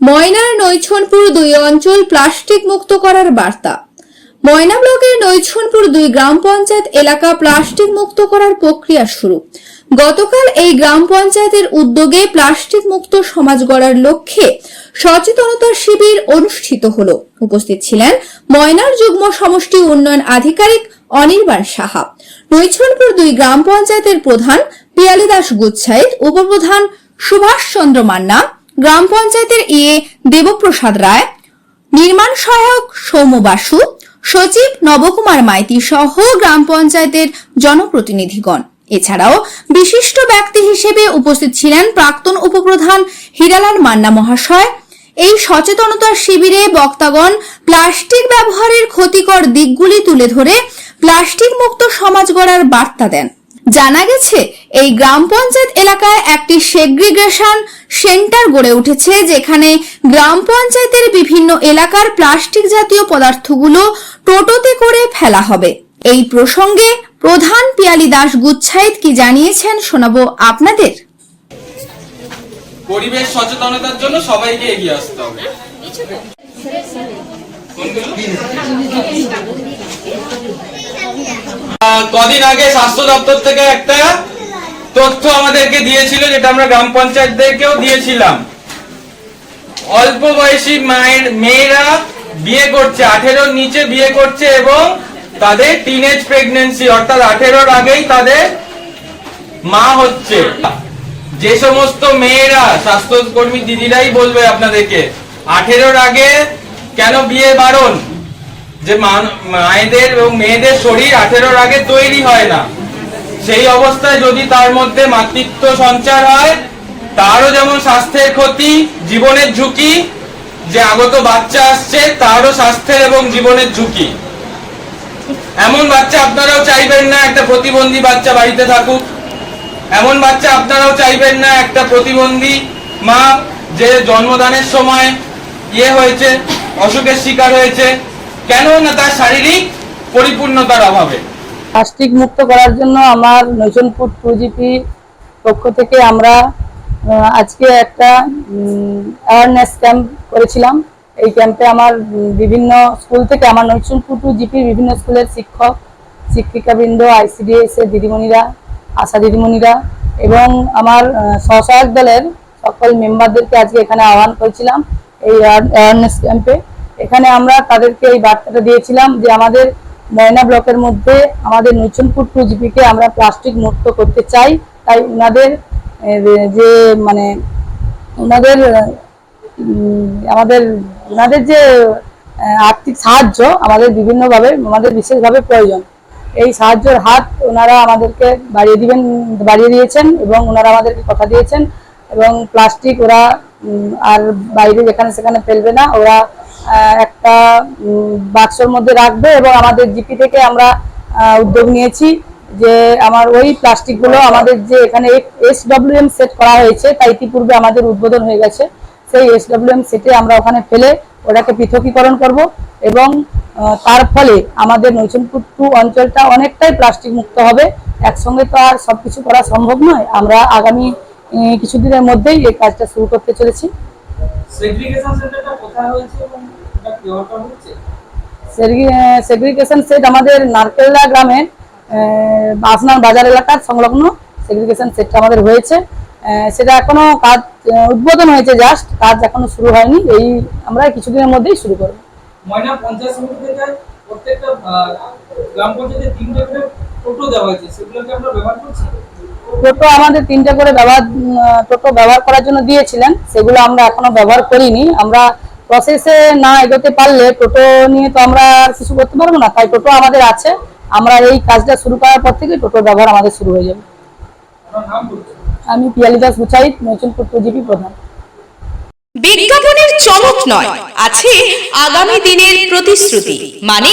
ময়নার নৈছনপুর দুই অঞ্চল প্লাস্টিক মুক্ত করার বার্তা। ময়না ব্লকের নৈছনপুর দুই গ্রাম পঞ্চায়েত এলাকা প্লাস্টিক মুক্ত করার প্রক্রিয়া শুরু। গতকাল এই গ্রাম পঞ্চায়েতের উদ্যোগে প্লাস্টিক মুক্ত সমাজ গড়ার লক্ষ্যে সচেতনতা শিবির অনুষ্ঠিত হল। উপস্থিত ছিলেন ময়নার যুগ্ম সমষ্টি উন্নয়ন আধিকারিক অনির্বাণ সাহা। নৈছনপুর দুই গ্রাম পঞ্চায়েতের প্রধান পিয়ালি দাস গুচ্ছাইত উপপ্রধান সুভাষ চন্দ্র মান্না গ্রাম পঞ্চায়েতের ইয়ে দেবপ্রসাদ রায়, নির্মাণ সহায়ক সৌম্য বাসু, সচিব নবকুমার মাইতি সহ গ্রাম পঞ্চায়েতের জনপ্রতিনিধিগণ। এছাড়াও বিশিষ্ট ব্যক্তি হিসেবে উপস্থিত ছিলেন প্রাক্তন উপপ্রধান হীরালাল মান্না মহাশয়। এই সচেতনতা শিবিরে বক্তাগণ প্লাস্টিক ব্যবহারের ক্ষতিকর দিকগুলি তুলে ধরে প্লাস্টিক মুক্ত সমাজ গড়ার বার্তা দেন। জানা গেছে, এই গ্রাম পঞ্চায়েত এলাকায় একটি সেগ্রিগেশন সেন্টার গড়ে উঠেছে, যেখানে গ্রাম পঞ্চায়েতের বিভিন্ন এলাকার প্লাস্টিক জাতীয় পদার্থগুলো টোটোতে করে ফেলা হবে। এই প্রসঙ্গে প্রধান পিয়ালি দাস গুচ্ছাইত কি জানিয়েছেন শোনাবো আপনাদের। পরিবেশ সচেতনতার জন্য সবাইকে এগিয়ে আসতে হবে। কদিন আগে স্বাস্থ্য দপ্তর থেকে একটা তথ্য আমাদেরকে দিয়েছিল, যেটা আমরা গ্রাম পঞ্চায়েতদেরকেও দিয়েছিলাম। অল্প বয়সী মায়ের, মেয়েরা বিয়ে করছে, আঠেরোর নিচে বিয়ে করছে এবং তাদের টিনেজ প্রেগনেন্সি অর্থাৎ আঠেরোর আগেই তাদের মা হচ্ছে। যে সমস্ত মেয়েরা, স্বাস্থ্যকর্মী দিদিরাই বলবে আপনাদেরকে, আঠেরোর আগে কেন বিয়ে বারণ? যে মায়েদের এবং মেয়েদের শরীর আঠেরোর আগে তৈরি হয় না। সেই অবস্থায় যদি তার মধ্যে মাতৃত্ব সঞ্চার হয়, তারও যেমন স্বাস্থ্যের ক্ষতি, জীবনের ঝুঁকি, যে আগত বাচ্চা আসছে, তারও স্বাস্থ্যের এবং জীবনের ঝুঁকি। এমন বাচ্চা আপনারাও চাইবেন না একটা প্রতিবন্ধী বাচ্চা বাড়িতে থাকুক। এমন বাচ্চা আপনারাও চাইবেন না একটা প্রতিবন্ধী মা, যে জন্মদানের সময় ইয়ে হয়েছে অসুখের শিকার হয়েছে, কেন না তার শারীরিক পরিপূর্ণতার অভাবে? প্লাস্টিক মুক্ত করার জন্য আমার নৈচনপুর টু জিপি পক্ষ থেকে আমরা আজকে একটা অ্যাওয়ারনেস ক্যাম্প করেছিলাম। এই ক্যাম্পে আমার বিভিন্ন স্কুল থেকে আমার নৈচনপুর টু জিপির বিভিন্ন স্কুলের শিক্ষক, শিক্ষিকাবৃন্দ আইসিডিএস এর দিদিমণিরা, আশা দিদিমণিরা এবং আমার স্বসহায়ক দলের সকল মেম্বারদেরকে আজকে এখানে আহ্বান করেছিলাম। এই অ্যাওয়ারনেস ক্যাম্পে এখানে আমরা তাদেরকে এই বার্তাটা দিয়েছিলাম যে আমাদের ময়না ব্লকের মধ্যে আমাদের নৈচনপুর টু জিপিকে আমরা প্লাস্টিক মুক্ত করতে চাই। তাই ওনাদের যে মানে ওনাদের আমাদের ওনাদের যে আর্থিক সাহায্য আমাদের বিভিন্নভাবে, আমাদের বিশেষভাবে প্রয়োজন। এই সাহায্যের হাত ওনারা আমাদেরকে বাড়িয়ে দিবেন, বাড়িয়ে দিয়েছেন এবং ওনারা আমাদেরকে কথা দিয়েছেন এবং প্লাস্টিক ওরা আর বাইরে যেখানে সেখানে ফেলবে না। ওরা একটা বাক্সের মধ্যে রাখবে এবং আমাদের জিপি থেকে আমরা উদ্যোগ নিয়েছি যে আমার ওই প্লাস্টিকগুলো আমাদের যে এখানে এস এম সেট করা হয়েছে, তা ইতিপূর্বে আমাদের উদ্বোধন হয়ে গেছে। সেই এস এম সেটে আমরা ওখানে ফেলে ওটাকে পৃথকীকরণ করব এবং তার ফলে আমাদের নৈচনপুর টু অঞ্চলটা অনেকটাই প্লাস্টিক মুক্ত হবে। একসঙ্গে তো আর সবকিছু করা সম্ভব নয়। আমরা আগামী কিছুদিনের মধ্যেই এই কাজটা শুরু করতে চলেছি। সেগ্রিগেশন সেট আমাদের নারকেলদা গ্রামের আহ, আসনান বাজার এলাকার সংলগ্ন সেগ্রিগেশন সেটটা আমাদের হয়েছে। সেটা এখনও কাজ উদ্বোধন হয়েছে জাস্ট কাজ এখনও শুরু হয়নি। এই আমরা কিছুদিনের মধ্যেই শুরু করব। ময়না পঞ্চায়েত সমিতি থেকে প্রত্যেকটা গ্রাম পঞ্চায়েতে তিনটে করে টোটো দেওয়া হয়েছে সেগুলোকে আমরা ব্যবহার করছি? টোটো আমাদের তিনটে করে ব্যবহার টোটো ব্যবহার করার জন্য দিয়েছিলেন সেগুলো আমরা এখনও ব্যবহার করিনি। আমরা প্রসেসে না এগোতে পারলে টোটো নিয়ে তো আমরা আর কিছু করতে পারব না তাই টোটো আমাদের আছে। আমরা এই কাজটা শুরু করার পর থেকে টোটোর ব্যবহার আমাদের শুরু হয়ে যাবে। আমি পিয়ালি দাস গুচাইত নতুনপুর টু জিপি প্রধান। বিজ্ঞাপনের চমক নয় আছে আগামী দিনের প্রতিশ্রুতি মানে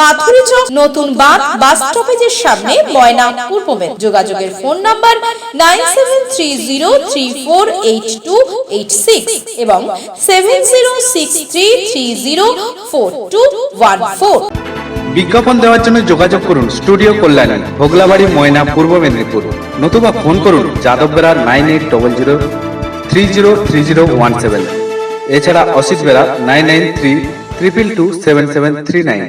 মাথুরি চক নতুন বাঁধ বাস স্টপেজের সামনে ময়না পূর্ব যোগাযোগের phone number nine seven three zero three four eight two eight six এবং seven zero six three three zero four two one four. বিজ্ঞাপন দেওয়ার জন্য যোগাযোগ করুন স্টুডিও কল্যাণী, ভোগলাবাড়ি, ময়না, পূর্ব মেদিনীপুর। নতুবা ফোন করুন Yadav Bera nine eight double zero three zero three zero one seven. এছাড়া Asit Bera nine nine three triple two seven seven three nine.